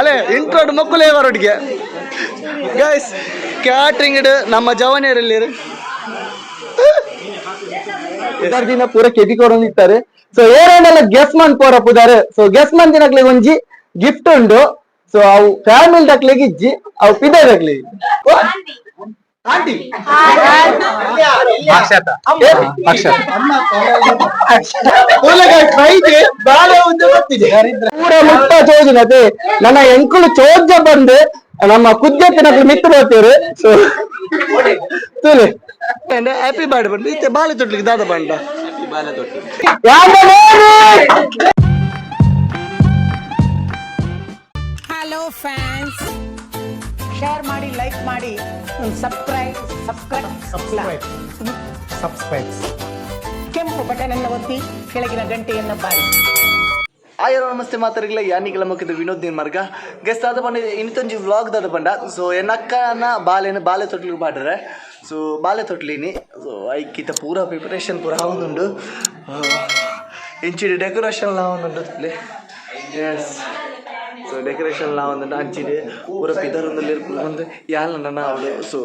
ಅಲ್ಲೇ ಇಂಟ್ರೋಡ್ ಮಕ್ಕಳೇ ಅವರೊಟ್ಟಿಗೆ ಗೈಸ್ ಕ್ಯಾಟ್ರಿಂಗ್ ನಮ್ಮ ಜವನಿಯರಲ್ಲಿ ದಿನ ಪೂರ ಕೆಬಿ ಕೊಡೊಂದಿತ್ತಾರೆ ಸೊ ಏನೇನೆಲ್ಲ ಗೆಸ್ ಮನ್ ಪೋರ ಪುದಾರೆ ಸೊ ಗೆಸ್ ಮನ್ ದಿನಕ್ಲೆ ಒಂಜಿ ಗಿಫ್ಟ್ ಉಂಡು. ಸೊ ಅವು ಫ್ಯಾಮಿಲಿ ದಕ್ಲೆಗ್ ಇಜ್ಜಿ ಅವು ಪಿದಾಗ್ಲಿ ಆಂಟಿ ಪೂರ ಮುಟ್ಟ ಚೋಜನತೆ ನನ್ನ ಎಂಕುಲು ಚೋಜ ಬಂದು ನಮ್ಮ ಕುದ್ಯತ್ತಿನಕ್ಲು ಮಿತ್ತು ಬರ್ತೀವ್ರಿ ಸೊ ತುಲೆ ಹ್ಯಾಪಿ ಬರ್ಡ್ ಬಂದು ಇತ್ತೆ ಬಾಳೆ ತೊಟ್ಲಿಗೆ ದಾದ ಬಂಡ ಹಲೋ ಫ್ಯಾನ್ಸ್ ಶೇರ್ ಮಾಡಿ ಲೈಕ್ ಮಾಡಿ ಸಬ್ಸ್ಕ್ರೈಬ್ ಸಬ್ಸ್ಕ್ರೈಬ್ ಸಬ್ಸ್ಕ್ರೈಬ್ ಸಬ್ಸ್ಕ್ರೈಬ್ ಕೆಂಪು ಬಟನ್ ಅನ್ನು ಒತ್ತಿ ಕೆಳಗಿನ ಗಂಟೆಯನ್ನು ಬಾರಿ. ಆಯೋ ನಮಸ್ತೆ ಮಾತಾಡಿಲ್ಲ ಯಾನಿಗಳ ಮುಖ್ಯದ ವಿನೋದ್ ನೀನ್ ಮಾರ್ಗ. ಗೆಸ್ಟ್ ಆದ ಬಂದ ಇನ್ನೊಂದು ವ್ಲಾಗ್ ದಾದ ಬಂಡ ಸೊ ಎನ್ನಕ್ಕನ ಬಾಲೆನ ಬಾಲೆ ತೊಟ್ಲಿಗೆ ಬಾಡ್ರೆ. ಸೊ ಬಾಲೆ ತೊಟ್ಲಿನಿ. ಸೊ ಐಕಿತ ಪೂರ ಪ್ರಿಪರೇಷನ್ ಪೂರ ಆವೊಂದುಂಡು ಇಂಚಿಡಿ ಡೆಕೋರೇಷನ್ ಆವೊಂದುಂಡು ಎಸ್ ಡೆಕೋರೇಷನ್ ಆವೊಂದುಂಡು ಅಂಚಿಡಿ ಪೂರ ಪಿದರೊಂದು ಒಂದು ಯಾಲ ನನ್ನ ಅವಳು ಸೊ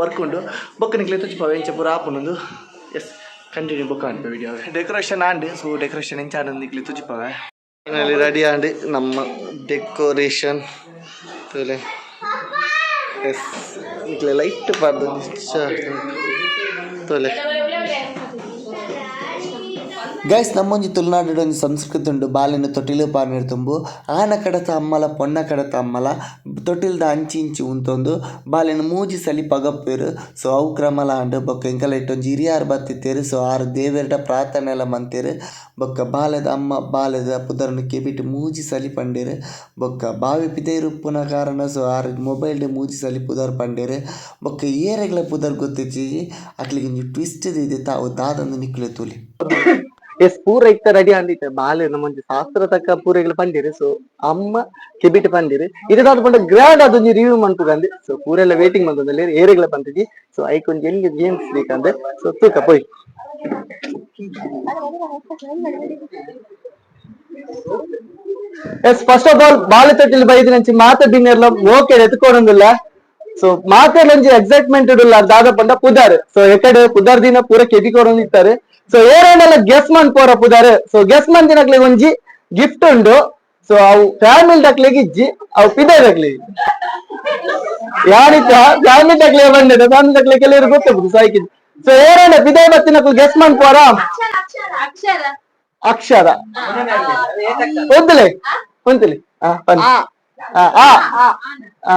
ವರ್ಕ್ ಉಂಡು ಬೊಕ್ಕ ನಿಕ್ಲೆ ಪವ ಇಂಚ ಪೂರ ಆಪುನೊಂದು yes continue book and video decoration and so decoration ಇಂಚ ನಿಕ್ಲಿ ತುಚ್ಚು ಪವೆ? ಫೈನಲಿ ರೆಡಿ ಆಂಡ್ ನಮ್ಮ ಡೆಕೋರೇಷನ್ ತೋಲೆ. ಎಸ್ ನಿಕ್ಲೆ ಲೈಟ್ ಪಾರ್ದು ತೋಲೆ. ಗೈಸ್ ನಮ್ಮೊಂಜಿ ತುಳುನಾಡು ಒಂಜಿ ಸಂಸ್ಕೃತಿ ಉಂಡು ಬಾಲಿನ ತೊಟ್ಟಿಲು ಪಾರ್ನಿರ್ ತುಂಬು. ಆನ ಕಡತ ಅಮ್ಮಲ ಪೊನ್ನ ಕಡತ ಅಮ್ಮಲ, ತೊಟ್ಟಿಲ್ದ ಅಂಚಿ ಇಂಚಿ ಉಂತೊಂದು. ಬಾಲಿನ ಮೂಜಿ ಸಲಿ ಪಗಪ್ಪೇರು. ಸೊ ಅವು ಕ್ರಮಲ ಆಂಡ್ ಬೊಕ್ಕ ಎಂಕಲ ಇಟ್ಟೊಂಜಿ ಹಿರಿಯಾರು ಬತ್ತಿತ್ತೇರು ಸೊ ಆರು ದೇವೆರ್ಡ ಪ್ರಾರ್ಥನೆ ಎಲ್ಲ ಮಂತೇರು. ಬೊಕ್ಕ ಬಾಲೆದ ಅಮ್ಮ, ಬಾಲೆದ ಪುದರ್ನ ಕೆಬಿಟ್ಟು ಮೂಜಿ ಸಲಿ ಪಂಡೇರು. ಬೊಕ್ಕ ಬಾವಿ ಪಿದೇರು ಉಪ್ಪುನ ಕಾರಣ ಸೊ ಆರು ಮೊಬೈಲ್ ಮೂಜಿ ಸಲಿ ಪುದರ್ ಪಂಡೇರು. ಬೊಕ್ಕ ಏರೆಗ್ಲ ಪುದರ್ ಗೊತ್ತಿಚ್ಚಿ ಅಟ್ಲಿಗೆ ಒಂಜಿ ಟ್ವಿಸ್ಟ್ ಇದೆ ತಾವು ದಾದಂದು ನಿಕ್ಲೆ ತೂಲಿ. ಎಸ್ ಪೂರ ಇತ್ತ ರೆಡಿ ಅಂದಿತ್ತೆ ಬಾಲೆ ನಮ್ಮೊಂಜಿ ಶಾಸ್ತ್ರ ತಕ್ಕ ಪೂರೆಗಳು ಪಂದಿರಿ ಸೊ ಅಮ್ಮ ಕೆಬಿಟ್ ಪಂದಿರಿ ಇದಾದ ಪಂಡ ಗ್ರ್ಯಾಂಡ್ ಅದೊಂದು ರಿವ್ಯೂ ಮನ್ಪುಗಂದೆ ಸೊ ಪೂರೆಲ್ಲ ವೇಟಿಂಗ್ ಬಂದಲ್ಲಿ ಏರೆಗಳ ಪಂತಿದ್ದಿ ಸೊ ಐಕೊಂಜಿ ಎಲ್ಲಿ ಗೇಮ್ಸ್ ಬೇಕಂದ್ರೆ ಸೊ ತೂಕ ಪೋಯ್. ಎಸ್ ಫಸ್ಟ್ ಆಫ್ ಆಲ್ ಬಾಳೆ ತೊಟ್ಟಿಲ್ ಬೈದಿನ ನಂಚಿ ಮಾತ ಬಿನ್ನೆರ್ಲ ಓಕೆ ಎತ್ಕೊಡೊಂದಿಲ್ಲ. ಸೊ ಮಾತೆಲ್ಲಂಜಿ ಎಕ್ಸೈಟ್ಮೆಂಟ್ ಇಡಲ್ಲ ದಾದ ಪಂಡ ಪುದಾರ್. ಸೊ ಎಕಡೆ ಪುದಾರ್ ದಿನ ಪೂರ ಕೆಬಿ ಕೊಡೊಂದಿತ್ತಾರೆ ಸೊ ಏನೇನೆಲ್ಲ ಗೆಸ್ ಮನ್ ಪೋರ ಪುದಾರ್ ಸೊ ಗೆಸ್ ಮನ್ ದಿನಕ್ಲೆ ಒಂಜಿ ಗಿಫ್ಟ್ ಉಂಡು. ಸೊ ಅವು ಫ್ಯಾಮಿಲಿ ದಕ್ಲೆಗ್ ಇಜ್ಜಿ ಅವು ಪಿದರ್ಗ್ಲಿ ಯಾರಿತ ಫ್ಯಾಮಿಲಿ ದಕ್ಲೆ ಬಂದಿದೆ ಫ್ಯಾಮಿಲಿ ದಕ್ಲೆ ಕೆಲವರು ಗೊತ್ತಾಗುದು ಸಾಯ್ಕಿದ್. ಸೊ ಏನೇನ ಪಿದೆ ಬತ್ತಿನಕ್ಲು ಗೆಸ್ ಮನ್ ಪೋರ ಅಕ್ಷರ ಅಕ್ಷರ ಒಂದಲೆ ಒಂದಲೆ ಆ ಬನ್ನಿ. ಆ ಆ ಆ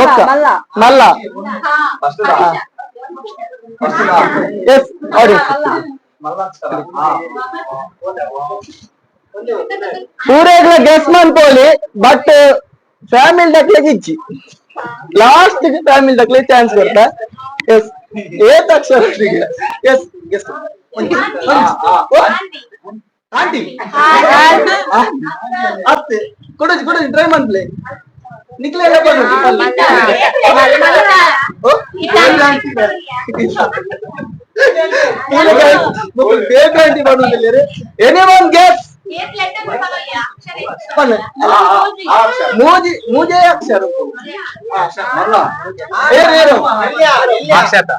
ಬೊಕ್ಕ. ಮಲ್ಲ. ಎಸ್ ಆಡಿ ಪೂರೇಗ್ಲ ಗೆಸ್ ಮನ್ಪೋಲಿ ಬಟ್ ಫ್ಯಾಮಿಲಿ ದಕ್ಲೆಗ್ ಇಜ್ಜಿ ಲಾಸ್ಟ್ ಫ್ಯಾಮಿಲಿ ದಕ್ಲೆ ಚಾನ್ಸ್ ಬರ್ತಾ ಎಸ್ ಏತ್ ಅಕ್ಷರ ಎಸ್ ಎಸ್ ಆಂಟಿ ಅತ್ತೆ ಕೊಡೋಜಿ ಕೊಡೋಜಿ ಟ್ರೈ ಮಾಡ್ಲಿ ನಿಕ್ಲೆ ಎಲ್ಲ ಎನಿ ಒನ್ ಗೆಸ್ ಮೂಜಿ ಮೂಜೆ ಅಕ್ಷರ ಏರು ಏರು ಅಕ್ಷತ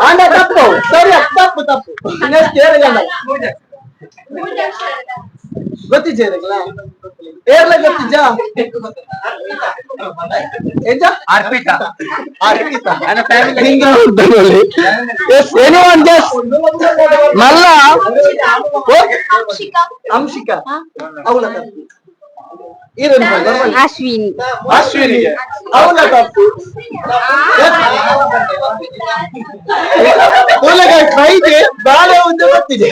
ಬಂದೆ ತಪ್ಪು ಸರಿ ತಪ್ಪು ತಪ್ಪು ನೆಕ್ಸ್ಟ್ ಗೊತ್ತಿಜ್ಜ ಏರ್ಲ ಗೊತ್ತಿಜ್ಜ ಎಂಜ ಅರ್ಪಿತ. ನನ್ನ ಫ್ಯಾಮಿಲಿ ಮಲ್ಲ? ಅಂಶಿಕಾ ಅವಳ ತಪ್ಪು ಅಶ್ವಿನಿ. ಅಶ್ವಿನಿಗೆ ಅವಳ ತಪ್ಪು ಕೈಗೆ ಬಾಳೆ ಒಂದು ಗೊತ್ತಿದೆ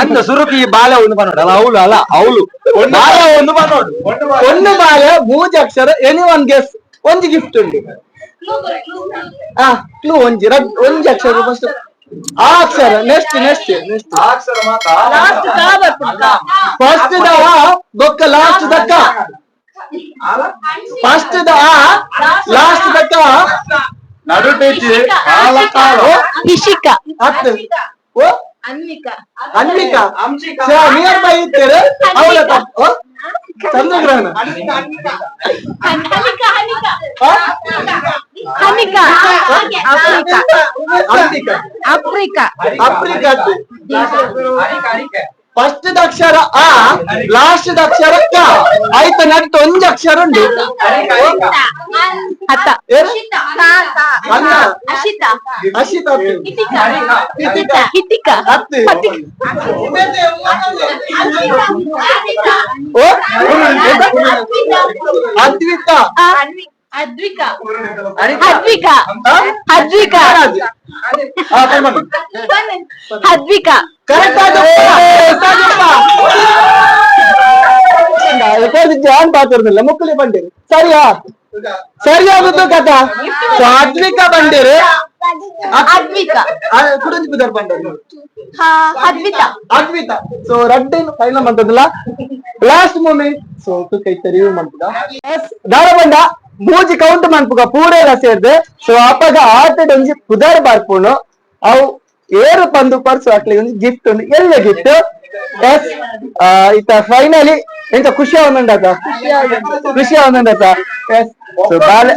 ಅಂದ ಸುರುಕಿ ಬಾಲ ಒಂದು ಬನ್ನೋಡು ಅಲ್ಲ ಅವಳು ಅಲ್ಲ ಅವಳು. ಬಾಲ ಒಂದು ಬನ್ನೋಡು ಒಂದು ಬಾಲ ಮೂಜ ಅಕ್ಷರ ಎನಿ ಒನ್ ಗೆಸ್ ಒಂದು ಗಿಫ್ಟ್ ಉಂಟು. ಆ ಕ್ಲೂ ಒಂಜಿ ರಡ್ ಒಂಜಿ ಅಕ್ಷರ ಫಸ್ಟ್ ಆ ಅಕ್ಷರ ನೆಕ್ಸ್ಟ್ ನೆಕ್ಸ್ಟ್ ನೆಕ್ಸ್ಟ್ ಫಸ್ಟ್ ದ ಗೊಕ್ಕ ಬೊಕ್ಕ ಲಾಸ್ಟ್ ದಕ್ಕ ಫಸ್ಟ್ ದ ಲಾಸ್ಟ್ ದಕ್ಕ ಕಾಲ ಕಾಲ. ಇಶಿಕಾ ಹತ್ತು ಓ ಅನ್ವಿಕಾ. ಅನ್ವಿಕಾ. ನಿಯರ್ ಬೈ ಇದ್ದೇವೆ ಅವಳ ಚಂದ್ರಗ್ರಹಣ. Hanika Hanika Hanika Africa Ambika Africa Africa first ಅಕ್ಷರ ಆ ಲಾಸ್ಟ್ ಅಕ್ಷರ ಕ ಆಯ್ತು ನಟ್ಟು ಒಂದು ಅಕ್ಷರ ಉಂಟು ಅತ್ತ ಏನು? ಅನ್ನ. ಅಶಿತ ಅಶಿತ ಹಿತಿಕಾ ಹಿತಿಕಾ ಹಿತಿಕಾ ಹತ್ತು ಓ ಅದ್ವಿತಾ ಅದ್ವಿಕಾ ಅದ್ವಿಕಾ ಅದ್ವಿಕಾ ಅದ್ವಿಕಾ ಕರೆಕ್ಟ್ ಜಾನ್ ಪಾತಿರ್ಲಿಲ್ಲ ಮುಕ್ಕಲಿ ಬಂದಿರು ಸರಿಯಾ ಸರಿಯಾಗುದು ಕಥಾ ಸೊ ಅದ್ವಿಕಾ ಬಂದಿರು ಅದ್ವಿಕಾ ಕುಡಂಜಿ ಬಿದರ್ ಬಂದಿರು ಹಾ ಅದ್ವಿತಾ ಅದ್ವಿತಾ ಸೊ ರಡ್ಡ್ ಫೈನಲ್ ಮಾಡ್ತದಲ್ಲ ಲಾಸ್ಟ್ ಮೂಮೆಂಟ್ ಸೊ ತುಕೈತೆ ರಿವ್ಯೂ ಮಾಡ್ತದ ದಾರಬಂಡ ಮೂಜಿ ಕೌಂಟ್ ಮಾಡ್ಪುಗ ಪೂರೆಲ ಸೇರ್ದೆ ಸೊ ಅಪ್ಪಗ ಆಟಡ್ ಒಂಜಿ ಪುದರ್ ಬರ್ಪುನು ಅವು ಏರು ಪಂದು ಪರ್ಸು ಹಾಕ್ಲಿ, ಒಂದು ಗಿಫ್ಟ್ ಒಂದು ಎಲ್ಲ ಗಿಫ್ಟ್ ಎಸ್ ಇತ್ತ ಫೈನಲಿ ಎಂತ ಖುಷಿ ಆವೊಂದುಂಡಾತ ಖುಷಿ ಆವೊಂದುಂಡಾತ ಎಸ್ ಸೊ ಬಾಲೆ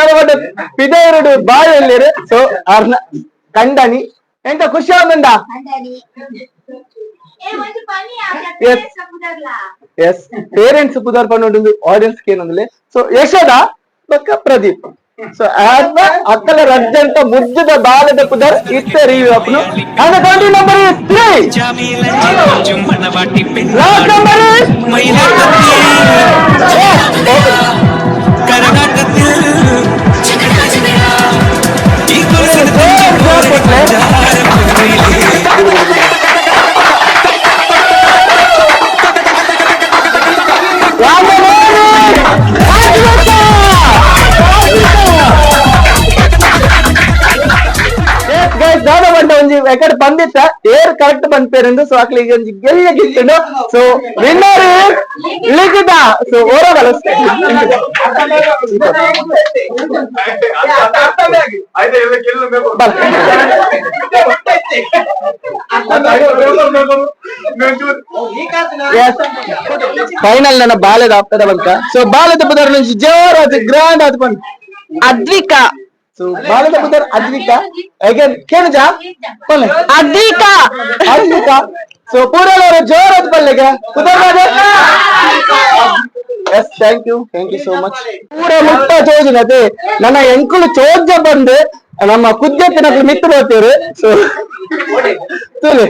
ಅಡಗೋಟ ಪಿದೇರುಡು ಬಾಳೆಲ್ಲಿರು ಸೊ ಅರ್ನ ಕಂಡನಿ. ಎಂತ ಖುಷಿ ಎಸ್ ಎಸ್ ಪೇರೆಂಟ್ಸ್ ಪುದರ್ ಪನ್ನೊಂದು ಆಡಿಯನ್ಸ್ ಏನಂದ್ರೆ ಸೊ ಯಶೋದ ಪಕ್ಕ ಪ್ರದೀಪ್. ಸೊ ಆತ್ಮ ಅಕ್ಕಲ ರಜ್ಜಂತ ಮುಜ್ಜದ ಬಾಲದ ಪುದರ್ ಇತ್ತ ರೀವಪ್ನು ಹಂಗ ಗಾಡಿ ನಂಬರ್ 3 ಲಾಸ್ಟ್ ನಂಬರ್ ಕರ್ನಾಟಕದಲ್ಲಿ ಚಿಕ್ಕ ಚಿಕ್ಕ ಈ ಕೊರಸದ ಎಕಡೆ ಬಂದಿತ್ತ ಏರ್ ಕರೆಕ್ಟ್ ಬಂದ್ಪೇರೆಂದು ಸೊ ಅಕ್ಲಿಗೆ ಒಂಜಿ ಗೆಲ್ಲ ಗಿಟ್ಟಿಂಡು ಸೊ ವಿನ್ನರ್ ಲಿಖಿತ ಸೊ ಓರಗಲ ಫೈನಲ್ ನನ್ನ ಬಾಲ್ಯದ ಆಪ್ತದ ಬಂತ ಸೊ ಬಾಲ್ಯದ ಪುದರ್ నుంచి ಜೋರಾದ ಗ್ರ್ಯಾಂಡ್ ಆದ ಬಂತು ಅದ್ವಿಕಾ ಸೊ ಬಾಲ್ಯದ ಪುದರ್ ಅದ್ವಿಕಾ ಅಗೇನ್ ಕೇಳುಜ ಬಲ್ಲೆ ಅದ್ವಿಕಾ ಅದ್ವಿಕಾ ಸೊ ಪೂರಲವರು ಜೋರದ ಬಲ್ಲೆಗೆ ಪುದರ್ yes thank you thank you so much ಪೂರ ಮುಟ್ಟ ಚೋಜಿನತೆ ನನ್ನ ಎಂಕುಲು ಚೋಜ ಬಂದು. ನಮ್ಮ ಕುದ್ಯತ್ತಿನ ಮಿತ್ರ ಹೋಗ್ತೀರಿ ಸೊ ತುಲಿ.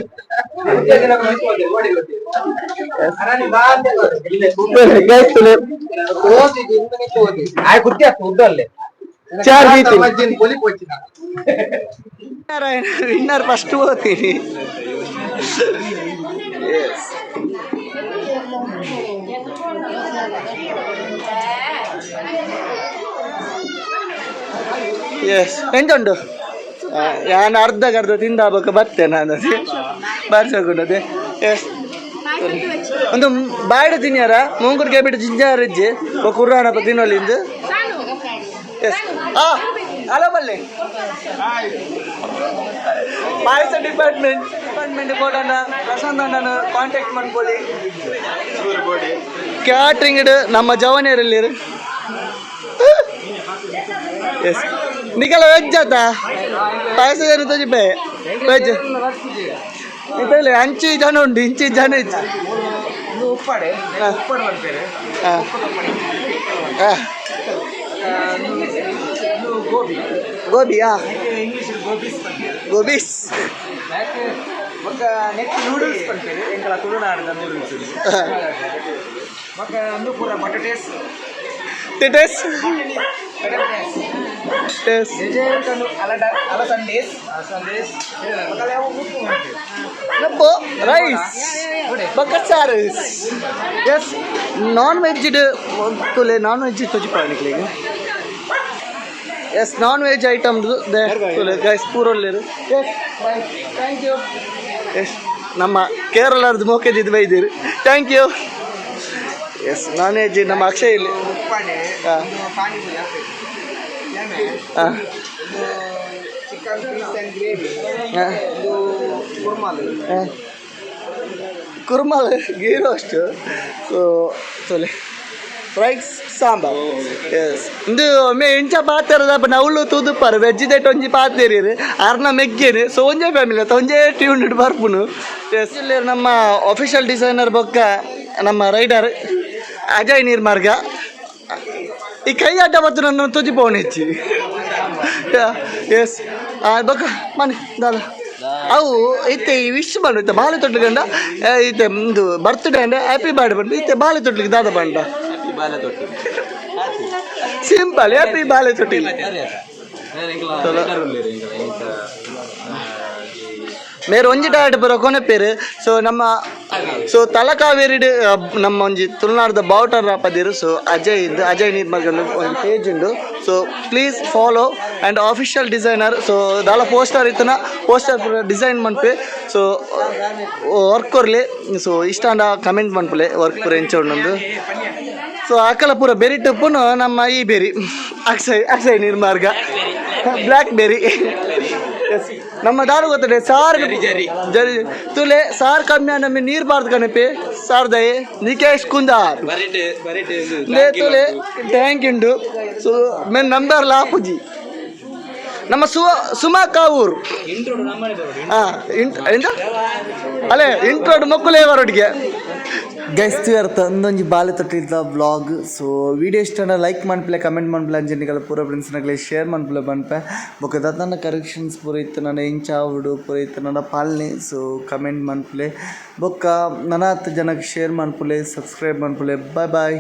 ಗೈಸ್ ತುಲಿ ಚಾರ್ ವಿನ್ನರ್ ಫಸ್ಟ್ ಓದ್ತೀನಿ. ಎಸ್ ಎಂತ ಉಂಟು ನಾನು ಅರ್ಧ ಅರ್ಧ ತಿಂದಾಗಬೇಕು ಬರ್ತೇನೆ ನಾನು. ಬರ್ಸಕೊಂಡದೆ ಎಸ್ ಒಂದು ಬಾಯ್ಡು ತಿನ್ಯಾರ ಮುಂಗುಡ್ಗೆ ಬಿಟ್ಟು ಜಿಂಜಾರಿಜ್ಜಿ ಕುರ್ರಾಣಪ್ಪ ತಿನ್ನೋಲಿಂದು ಎಸ್ ಆ ಹಲೋ ಬಲ್ಲಿ ಪಾಯಸ ಡಿಪಾರ್ಟ್ಮೆಂಟ್ ಡಿಪಾರ್ಟ್ಮೆಂಟ್ ಕೊಡೋಣ ಪ್ರಶಾಂತ್ ಅಣ್ಣನ ಕಾಂಟ್ಯಾಕ್ಟ್ ಮಾಡ್ಕೊಳ್ಳಿ. ಕ್ಯಾಟ್ರಿಂಗ್ ನಮ್ಮ ಜವನಿಯರಲ್ಲಿ ಎಸ್ ನಿಖಲ ವೆಜ್ ಆತ? ಪಾಯಸ ತೋಜಿಪೆ ವೆಜ್ ಇದರಲ್ಲಿ ಅಂಚಿ ಜನ ಉಂಟು ಇಂಚಿ ಜನ ಇತ್ತು. ಹಾಂ. ಹಾಂ. ಗೋಬಿ ಗೋಬಿಯಾ ಇಂಗ್ಲೀಷ್ ಗೋಬಿಸ್. ಗೋಬಿಸ್ ಮಕ್ಕ ನೆಕ್ಸ್ಟ್ ನೂಡಲ್ಸ್ ಟೆಸ್ ಅಲ Sundays Sundays yes non veg ತುಲೆ non veg ತೊಜಿ ಪಾಣಿಕ್ಲಿಗೆ ಎಸ್ ನಾನ್ ವೆಜ್ ಐಟಮ್ ತುಲೆ ಗೈಸ್ ಪೂರೊಳ್ಳೆರು ಎಸ್ ಥ್ಯಾಂಕ್ ಯು ಎಸ್ ನಮ್ಮ ಕೇರಳದ ಮೋಕೆದಿದ್ದು ಬೈದಿರು. Thank you yes non veg ನಮ್ಮ ಅಕ್ಷಯ್ ಇಲ್ಲಿ. ಹಾಂ. ಹಾಂ. ಕುರ್ಮಾಲು. ಕುರ್ಮಲ್ ಗೀ ರೋಸ್ಟ್ ಸೊ ಸೊಲೆ ರೈಸ್ ಸಾಂಬಾರ್. ಎಸ್ ಇಂದು ಮೇ ಇಂಚ ಪಾತಿರದ ನವಳು ತೂದು ಪರ್ ವೆಜ್ ದೆಟ್ ಒಂಜಿ ಪಾತೇರಿ ಅರ್ನ ಮೆಗ್ಗೇನೆ. ಸೊ ಒಂಜೇ ಫ್ಯಾಮಿಲಿ ಅತ್ತ ಒಂಜೇ ಟ್ಯೂನ್ ಬರ್ಪುನು. ಎಸ್ ಇಲ್ಲಿ ನಮ್ಮ ಅಫಿಷಿಯಲ್ ಡಿಸೈನರ್ ಬೊಕ್ಕ, ನಮ್ಮ ರೈಡರ್ ಅಜಯ್ ನಿರ್ಮಾರ್ಗ. ಈ ಕೈ ಅಡ್ಡ ಮತ್ತು ನನ್ನ ತುಜಿ ಪೋನ್ ಹೆಚ್ಚಿ. ಎಸ್ ಬೊಕ್ಕ ಮನೆ ದಾದ. ಅವು ಇತ್ತೆ ಈ ವಿಶ್ ಬಂಡು ಇತ್ತೆ ಬಾಳೆ ತೊಟ್ಲಿಗಂಡ ಇತ್ತೆ, ಇದು ಬರ್ತ್ಡೇ ಅಂಡ ಹ್ಯಾಪಿ ಬರ್ಡೇ ಬಂಡು ಇತ್ತೆ ಬಾಳೆ ತೊಟ್ಲಿಗೆ ದಾದ ಬಂಡ ಸಿಂಪಲ್ ಹ್ಯಾಪಿ ಬಾಳೆ ತೊಟ್ಟಿ ಮೇರೆ ಒಂಜಿ ಡಾಟ್ ಬರೋ ಕೊನೆ ಪೇರು. ಸೊ ನಮ್ಮ ಸೊ ತಲಕಾವೇರಿ ನಮ್ಮ ಒಂಜಿ ತುಳುನಾಡದ ಬಾವುಟರ್ ರಾಪದಿರು ಸೊ ಅಜಯ್ ಇದ್ದು ಅಜಯ್ ನಿರ್ಮಲ್ ಒಂದು ಪೇಜ್ ಉಂಡು. So please follow and official designer so ದಾಲ ಪೋಸ್ಟರ್ ಇತ್ತನ ಪೋಸ್ಟರ್ ಡಿಸೈನ್ ಮನ್ಪೆ. ಸೊ ವರ್ಕ್ ಕೊರ್ಲಿ ಸೊ ಇಷ್ಟ ಅಂಡ ಕಮೆಂಟ್ ಮನ್ಪುಲೆ ವರ್ಕ್ ಪೂರ ಎಂಚ ಉಂಡೊಂದು ಸೊ ಆಕಲ ಪೂರ ಬೆರಿ ಟಪ್ಪುನು ನಮ್ಮ ಈ ಬೆರಿ ಅಕ್ಷಯ್ ಅಕ್ಷಯ್ ನಿರ್ಮಾರ್ಗ. ಬ್ಲ್ಯಾಕ್ ಬೆರಿ ನಮ್ಮ ದಾರು ಗೊತ್ತದೆ ಸಾರ್ ಜರಿ ತುಲೆ ಸಾರ್ ಕಮ್ಮಿ ನಮಗೆ ನೀರ್ ಬಾರ್ದು ಕಣಪೆ. ಸಾರ್ ದಯೆ. ನಿಕೇಶ್ ಕುಂದಾರ್. ಲೇ ತುಲೆ ಟ್ಯಾಂಕ್ ಇಂಡು ಸೊ ಮೇನ್ ನಂಬರ್ ಲಾಪುಜಿ ನಮ್ಮ ಸು ಸುಮಾ ಕಾವೂರ್. ಹಾ ಇಂಟ್ ಎಂತ? ಅಲ್ಲೇ ಇಂಟ್ರೋಡ್ ಮಕ್ಕಳೇ ಅವರೊಟ್ಟಿಗೆ ಗೈಸ್ ಅರ್ಥ. ಒಂದೊಂದು ಬಾಲೆ ತೊಟ್ಟಿದ್ದ ಬ್ಲಾಗ್ ಸೊ ವಿಡಿಯೋ ಇಷ್ಟ ಲೈಕ್ ಮಾಡ್ಪಿಲ್ಲ ಕಮೆಂಟ್ ಮಾಡ್ಪಿಲ್ಲ ಅಂಜನಿಗಳ ಪೂರ ಫ್ರೆಂಡ್ಸ್ನಾಗಲೇ ಶೇರ್ ಮಾಡ್ಪ್ಲೆ ಬನ್ಪೆ. ಬೊಕ್ಕ ನನ್ನ ಕರೆಕ್ಷನ್ಸ್ ಪೂರ ಇತ್ತು, ನನ್ನ ಇಂಚ ಹುಡು ಪೂರ ಇತ್ತು, ನನ್ನ ಪಾಲನೆ. ಸೊ ಕಮೆಂಟ್ ಮಾಡ್ಪ್ಲೆ ಬೊಕ್ಕ ನನ್ನ ಹತ್ತು ಜನಕ್ಕೆ ಶೇರ್ ಮಾಡ್ಪುಲೆ ಸಬ್ಸ್ಕ್ರೈಬ್ ಮಾಡ್ಪುಲೆ ಬಾಯ್ ಬಾಯ್